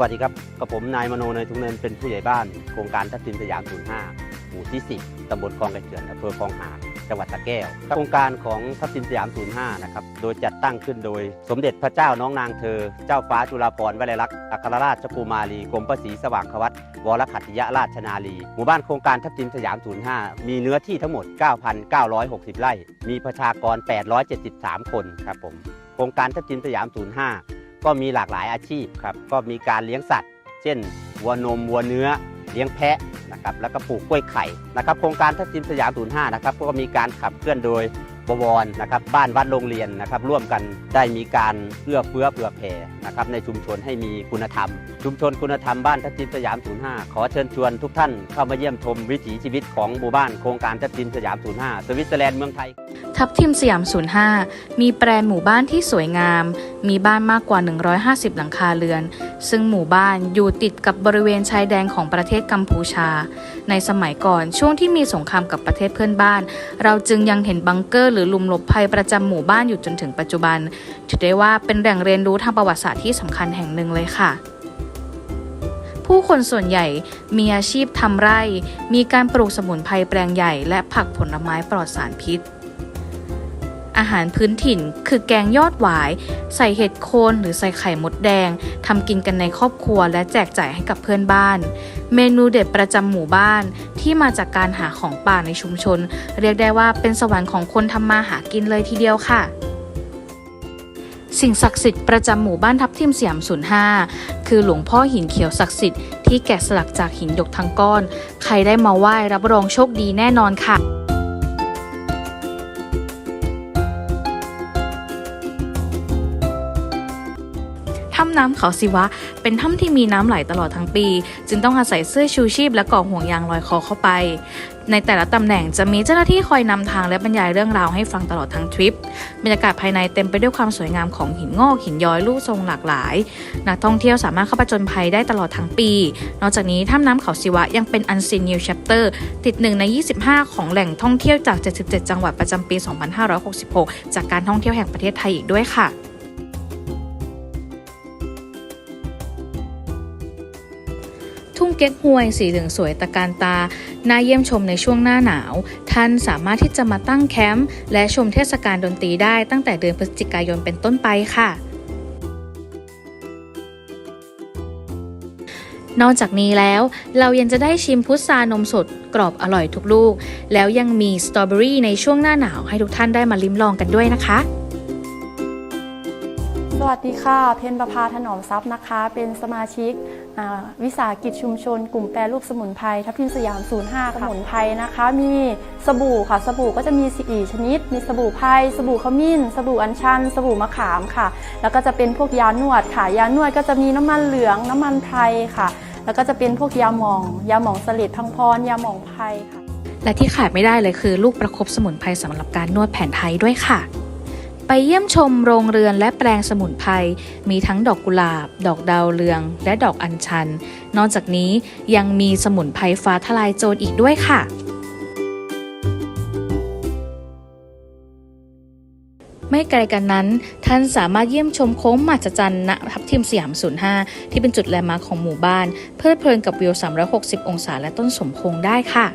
วัสดีครับกับผมนายมโนเนยทุงเนินเป็นผู้ใหญ่บ้านโครงการทับทิมสยาม 05 หมู่ที่ 10 ตำบลคลองกระเจือนอำเภอคลองหาดจังหวัดสระแก้ว โครงการของทับทิมสยาม 05 นะครับ โดยจัดตั้งขึ้นโดยสมเด็จพระเจ้าน้องนางเธอ เจ้าฟ้าจุฬาภรณ์วลัยลักษณ์อัครราชกุมารีกรมประศรีสว่างควัตวรขัตติยราชนาลี หมู่บ้านโครงการทับทิมสยาม 05 มีเนื้อที่ทั้งหมด 9,960 ไร่ มีประชากร 873 คนครับผม โครงการทับทิมสยาม 05 ก็มีหลากหลายอาชีพครับก็มีการเลี้ยงสัตว์ เช่นวัวนมวัวเนื้อเลี้ยงแพะนะครับแล้วก็ปลูกกล้วยไข่นะครับโครงการทัศนิมสยาม05นะครับก็มีการขับเคลื่อนโดย บวรนะครับบ้านวัดโรงเรียนนะครับร่วมกันได้มีการเอื้อเฟื้อเผื่อแผ่นะครับในชุมชนให้มีคุณธรรม ชุมชนคุณธรรมบ้านทับทิมสยาม 05 ขอเชิญชวนทุกท่านเข้ามาเยี่ยมชมวิถีชีวิตของหมู่บ้านโครงการทับทิมสยาม 05 สวิตเซอร์แลนด์เมืองไทย ทับทิมสยาม 05 มีแปลนหมู่บ้านที่สวยงาม มีบ้านมากกว่า 150 หลังคาเรือน ซึ่งหมู่บ้านอยู่ติดกับบริเวณชายแดนของประเทศกัมพูชา ในสมัยก่อนช่วงที่มีสงครามกับประเทศเพื่อนบ้าน เราจึงยังเห็นบังเกอร์หรือหลุมหลบภัยประจำหมู่บ้านอยู่จนถึงปัจจุบัน ถือได้ว่าเป็นแหล่งเรียนรู้ทางประวัติศาสตร์ที่สำคัญแห่งหนึ่งเลยค่ะผู้คนส่วนใหญ่มีอาชีพทำไร่ มีการปลูกสมุนไพรแปลงใหญ่ และผักผลไม้ปลอดสารพิษ อาหารพื้นถิ่น คือแกงยอดหวาย ใส่เห็ดโคนหรือใส่ไข่มดแดงทำกินกันในครอบครัวและแจกจ่ายให้กับเพื่อนบ้าน เมนูเด็ดประจำหมู่บ้านที่มาจากการหาของป่าในชุมชน เรียกได้ว่าเป็นสวรรค์ของคนทำมาหากินเลยทีเดียวค่ะสิ่งศักดิ์สิทธิ์ประจำหมู่บ้านทับทิมสยาม05 คือหลวงพ่อหินเขียวศักดิ์สิทธิ์ที่แกะสลักจากหินหยกทั้งก้อน ใครได้มาไหว้รับรองโชคดีแน่นอนค่ะ ถ้ำน้ำเขาศิวะ เป็นถ้ำที่มีน้ำไหลตลอดทั้งปี จึงต้องอาศัยเสื้อชูชีพและก่อห่วงยางลอยคอเข้าไป ในแต่ละตำแหน่งจะมีเจ้าหน้าที่คอยนำทางและบรรยายเรื่องราวให้ฟังตลอดทั้งทริป บรรยากาศภายในเต็มไปด้วยความสวยงามของหินงอกหินย้อยรูปทรงหลากหลาย นักท่องเที่ยวสามารถเข้าไปจนภัยได้ตลอดทั้งปี นอกจากนี้ถ้ำน้ำเขาศิวะยังเป็นอันซีนนิวแชปเตอร์ติดหนึ่งใน 25 ของแหล่งท่องเที่ยวจาก 77 จังหวัดประจำปี 2566 จากการท่องเที่ยวแห่งประเทศไทยอีกด้วยค่ะ ทุ่งเก๊กฮวยสีเหลืองสวยตะการตา น่าเยี่ยมชมในช่วงหน้าหนาว ท่านสามารถที่จะมาตั้งแคมป์และชมเทศกาลดนตรีได้ตั้งแต่เดือนพฤศจิกายนเป็นต้นไปค่ะนอกจากนี้แล้วเรายังจะได้ชิมพุทรานมสดกรอบอร่อยทุกลูก แล้วยังมีสตรอเบอรี่ในช่วงหน้าหนาวให้ทุกท่านได้มาลิ้มลองกันด้วยนะคะ วัสดีค่ะ เพนประภาถนอมทรัพย์นะคะ เป็นสมาชิกวิสาหกิจชุมชน กลุ่มแปรรูปสมุนไพรทับทิมสยาม 05 สมุนไพรนะคะ มีสบู่ค่ะ สบู่ก็จะมีสี่ชนิด มีสบู่ไพรสบู่ขมิ้น สบู่อัญชัน สบู่มะขามค่ะ แล้วก็จะเป็นพวกยานวดค่ะ ยานวดก็จะมีน้ำมันเหลือง น้ำมันไพรค่ะ แล้วก็จะเป็นพวกยาหมอง ยาหมองสลิดพังพร ยาหมองไพรค่ะ และที่ขาดไม่ได้เลยคือ ลูกประคบสมุนไพรสำหรับการนวดแผนไทยด้วยค่ะ ไปเยี่ยมชมโรงเรือนและแปลงสมุนไพร มีทั้งดอกกุหลาบ ดอกดาวเรือง และดอกอัญชัน นอกจากนี้ยังมีสมุนไพรฟ้าทลายโจรอีกด้วยค่ะ ไม่ไกลกันนั้น ท่านสามารถเยี่ยมชมโค้งมหัศจรรย์ณทับทิมสยาม 05 ที่เป็นจุดแลนด์มาร์คของหมู่บ้าน เพลิดเพลินกับวิว 360 องศาและต้นสมพงได้ค่ะ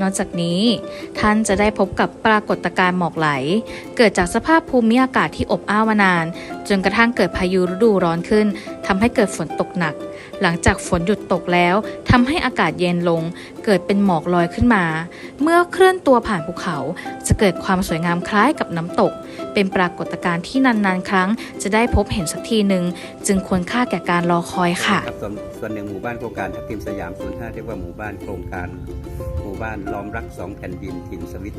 นอกจากนี้ ท่านจะได้พบกับปรากฏการณ์หมอกไหล เกิดจากสภาพภูมิอากาศที่อบอ้าวมานาน จนกระทั่งเกิดพายุฤดูร้อนขึ้นทำให้เกิดฝนตกหนัก หลังจากฝนหยุดตกแล้วทำให้อากาศเย็นลง เกิดเป็นหมอกลอยขึ้นมา เมื่อเคลื่อนตัวผ่านภูเขา จะเกิดความสวยงามคล้ายกับน้ำตก เป็นปรากฏการณ์ที่นานๆ ครั้ง จะได้พบเห็นสักทีหนึ่งจึงควรค่าแก่การรอคอยค่ะครับส่วนหนึ่งหมู่บ้านโครงการทับทิมสยาม05เรียกว่าหมู่บ้านโครงการห บ้านล้อมรักสองแผ่นดินถิ่นสวิต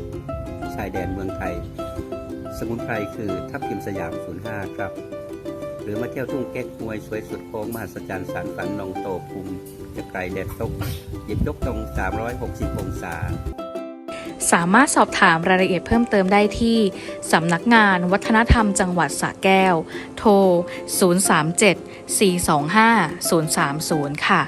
ชายแดนเมืองไทย สมุนไพรคือทับทิมสยาม 05 ครับ หรือมาเที่ยวทุ่งเก๊กฮวยสวยสุดโค้งมหัศจรรย์สารฝันนองโตภูมิจะไกลแดดตกหยิบยกตรง 360 องศาสามารถสอบถามรายละเอียดเพิ่มเติมได้ที่ สำนักงานวัฒนธรรมจังหวัดสระแก้ว โทร 037 425 030 ค่ะ